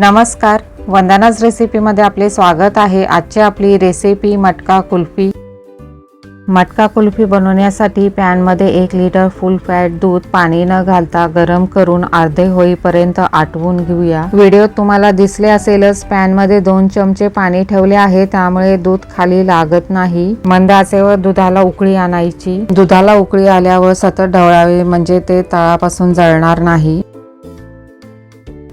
नमस्कार. वंदनाच रेसिपीमध्ये आपले स्वागत आहे. आजची आपली रेसिपी मटका कुल्फी. मटका कुल्फी बनवण्यासाठी पॅनमध्ये एक लिटर फुल फॅट दूध पाणी न घालता गरम करून अर्धे होईपर्यंत आटवून घेऊया. व्हिडिओत तुम्हाला दिसले असेलच पॅनमध्ये दोन चमचे पाणी ठेवले आहे त्यामुळे दूध खाली लागत नाही. मंद आचेवर दुधाला उकळी आणायची. दुधाला उकळी आल्यावर सतत ढवळावे म्हणजे ते तळापासून जळणार नाही.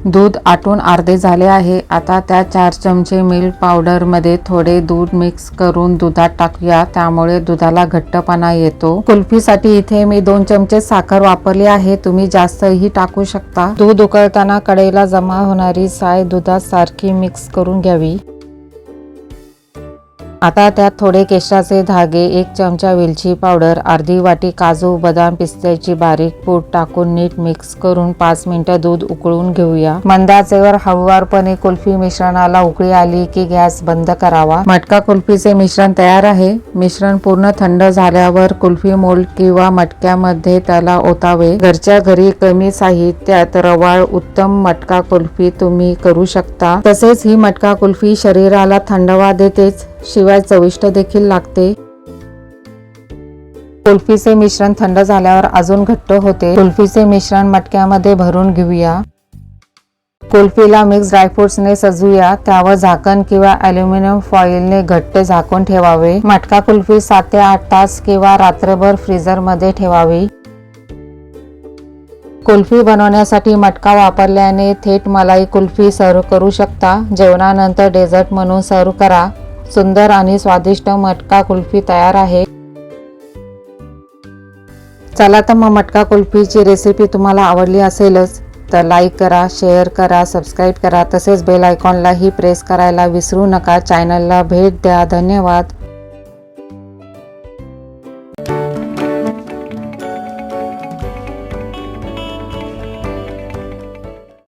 दूध आटून अर्धे झाले आहे. आता त्या चार चमचे मिल्क पावडरमध्ये थोडे दूध मिक्स करून दुधात टाकूया. त्यामुळे दुधाला घट्टपणा येतो. कुल्फीसाठी इथे मी दोन चमचे साखर वापरली आहे. तुम्ही जास्तही टाकू शकता. दूध उकळताना कढईला जमा होणारी साय दुधात सारखी मिक्स करून घ्यावी. आता त्यात थोडे केशराचे धागे एक चमचा वेलची पावडर अर्धी वाटी काजू बदाम पिस्त्याची बारीक पूड टाकून नीट मिक्स करून पाच मिनिटं दूध उकळून घेऊया. मंदाचेवर हवारपणे कुल्फी मिश्रणाला उकळी आली की गॅस बंद करावा. मटका कुल्फीचे मिश्रण तयार आहे. मिश्रण पूर्ण थंड झाल्यावर कुल्फी मोल्ड किंवा मटक्यामध्ये त्याला ओतावे. घरच्या घरी कमी साहित्यात रवाळ उत्तम मटका कुल्फी तुम्ही करू शकता. तसेच ही मटका कुल्फी शरीराला थंडवा देतेच. शिवाय चविष्ट देखील लागते. कुल्फीचे मिश्रण थंड झाल्यावर अजून घट्ट होते. कुल्फीचे मिश्रण मटक्यामध्ये भरून घेऊया. कुल्फीला मिक्स ड्रायफ्रुट्सने सजूया. त्यावर झाकण किंवा अल्युमिनियम फॉइलने घट्ट झाकून ठेवावे. मटका कुल्फी सात ते आठ तास किंवा रात्रभर फ्रीझरमध्ये ठेवावी. कुल्फी बनवण्यासाठी मटका वापरल्याने थेट मलाई कुल्फी सर्व करू शकता. जेवणानंतर डेझर्ट म्हणून सर्व करा. सुंदर आणि स्वादिष्ट मटका कुल्फी तयार आहे. चला तर मग मटका कुल्फीची रेसिपी तुम्हाला आवडली असेलच तर लाईक करा शेअर करा सबस्क्राईब करा तसेच बेल आयकॉनलाही प्रेस करायला विसरू नका. चॅनलला भेट द्या. धन्यवाद.